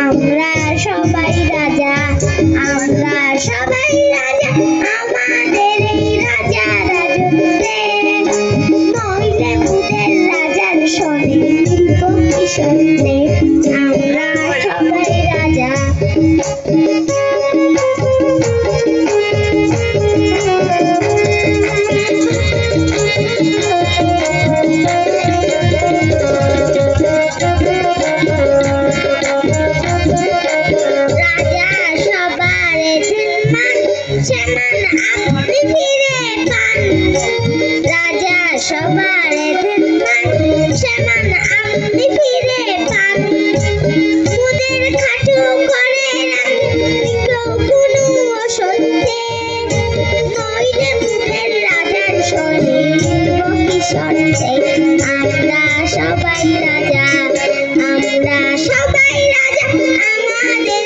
আমরা সবাই সবার সমান আপনি ফিরে পান। ওদের খাটু করে আমরা সবাই রাজা, আমরা সবাই রাজা, আমাদের